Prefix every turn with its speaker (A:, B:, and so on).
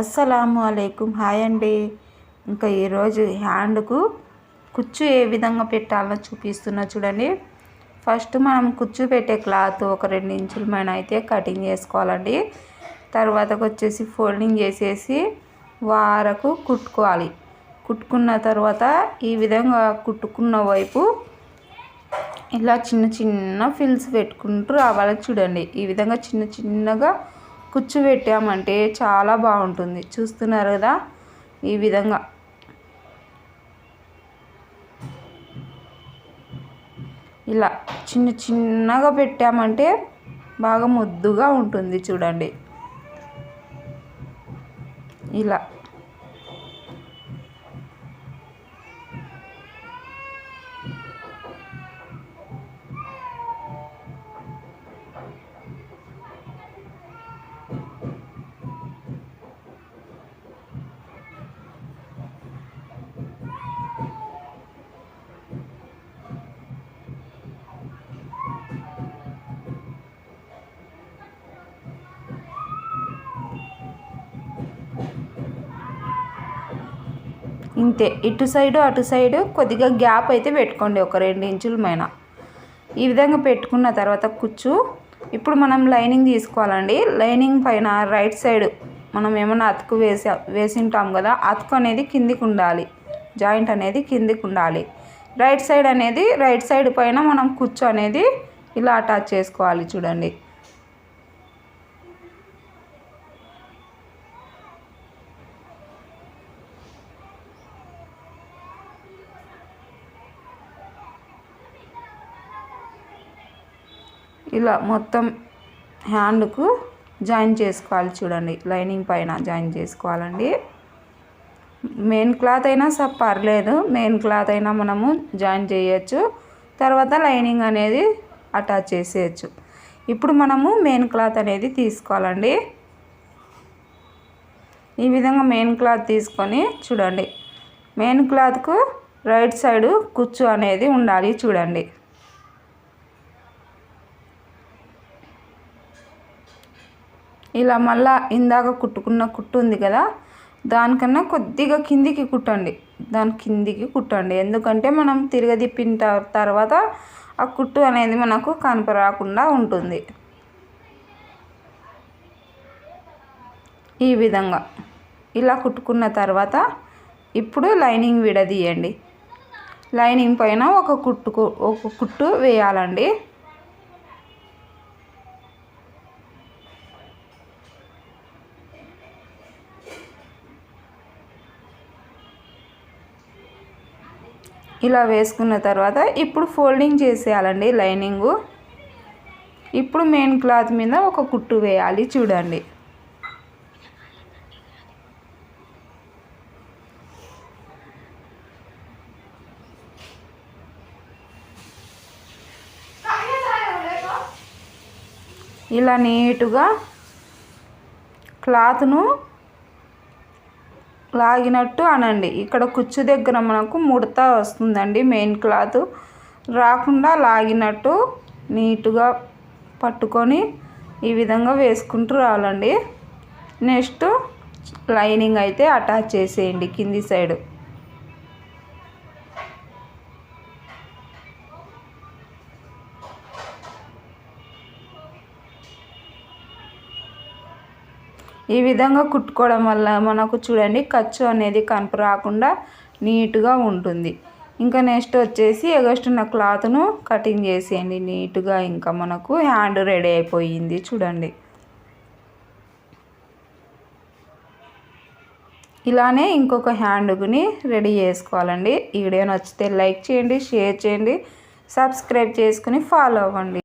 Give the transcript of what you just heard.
A: అస్సలాము అలైకుం. హాయ్ అండి. ఇంకా ఈరోజు హ్యాండ్కు కుచ్చు ఏ విధంగా పెట్టాలో చూపిస్తున్నా చూడండి. ఫస్ట్ మనం కుచ్చు పెట్టే క్లాత్ ఒక రెండు ఇంచుల పైన అయితే కటింగ్ చేసుకోవాలండి. తర్వాతకు వచ్చేసి ఫోల్డింగ్ చేసేసి వారకు కుట్టుకోవాలి. కుట్టుకున్న తర్వాత ఈ విధంగా కుట్టుకున్న వైపు ఇలా చిన్న చిన్న ఫిల్స్ పెట్టుకుంటూ రావాలి చూడండి. ఈ విధంగా చిన్న చిన్నగా కూర్చోబెట్టామంటే చాలా బాగుంటుంది. చూస్తున్నారు కదా ఈ విధంగా. ఇలా చిన్న చిన్నగా పెట్టామంటే బాగా ముద్దుగా ఉంటుంది చూడండి. ఇలా ఇంతే. ఇటు సైడు అటు సైడు కొద్దిగా గ్యాప్ అయితే పెట్టుకోండి ఒక రెండు ఇంచుల పైన ఈ విధంగా పెట్టుకున్న తర్వాత కుచ్చు ఇప్పుడు మనం లైనింగ్ తీసుకోవాలండి. లైనింగ్ పైన రైట్ సైడ్ మనం ఏమైనా అతుకు వేసి వేసింటాం కదా అతుకు అనేది కిందికి ఉండాలి. జాయింట్ అనేది కిందికి ఉండాలి. రైట్ సైడ్ అనేది రైట్ సైడ్ పైన మనం కుచ్చు అనేది ఇలా అటాచ్ చేసుకోవాలి చూడండి. ఇలా మొత్తం హ్యాండ్కు జాయిన్ చేసుకోవాలి చూడండి. లైనింగ్ పైన జాయిన్ చేసుకోవాలండి. మెయిన్ క్లాత్ అయినా స పర్లేదు. మెయిన్ క్లాత్ అయినా మనము జాయిన్ చేయొచ్చు. తర్వాత లైనింగ్ అనేది అటాచ్ చేసేయచ్చు. ఇప్పుడు మనము మెయిన్ క్లాత్ అనేది తీసుకోవాలండి. ఈ విధంగా మెయిన్ క్లాత్ తీసుకొని చూడండి. మెయిన్ క్లాత్కు రైట్ సైడు కుచ్చు అనేది ఉండాలి చూడండి. ఇలా మళ్ళా ఇందాక కుట్టుకున్న కుట్టు ఉంది కదా దానికన్నా కొద్దిగా కిందికి కుట్టండి. దాని కిందికి కుట్టండి. ఎందుకంటే మనం తిరగదిప్పిన తర్వాత ఆ కుట్టు అనేది మనకు కనపరాకుండా ఉంటుంది. ఈ విధంగా. ఇలా కుట్టుకున్న తర్వాత ఇప్పుడు లైనింగ్ విడదీయండి. లైనింగ్ పైన ఒక కుట్టుకు ఒక కుట్టు వేయాలండి. ఇలా వేసుకున్న తర్వాత ఇప్పుడు ఫోల్డింగ్ చేసేయాలండి లైనింగు. ఇప్పుడు మెయిన్ క్లాత్ మీద ఒక కుట్టు వేయాలి చూడండి. ఇలా నీటుగా క్లాత్ను లాగినట్టు అనండి. ఇక్కడ కుచ్చు దగ్గర మనకు ముడత వస్తుందండి మెయిన్ క్లాత్. రాకుండా లాగినట్టు నీట్గా పట్టుకొని ఈ విధంగా వేసుకుంటూ రావాలండి. నెక్స్ట్ లైనింగ్ అయితే అటాచ్ చేసేయండి కింది సైడు. ఈ విధంగా కుట్టుకోవడం వల్ల మనకు చూడండి ఖర్చు అనేది కనుపు రాకుండా నీట్గా ఉంటుంది. ఇంకా నెక్స్ట్ వచ్చేసి ఎగస్టున్న క్లాత్ను కటింగ్ చేసేయండి. నీట్గా ఇంకా మనకు హ్యాండ్ రెడీ అయిపోయింది చూడండి. ఇలానే ఇంకొక హ్యాండ్ని రెడీ చేసుకోవాలండి. ఈ వీడియో నచ్చితే లైక్ చేయండి షేర్ చేయండి సబ్స్క్రైబ్ చేసుకుని ఫాలో అవ్వండి.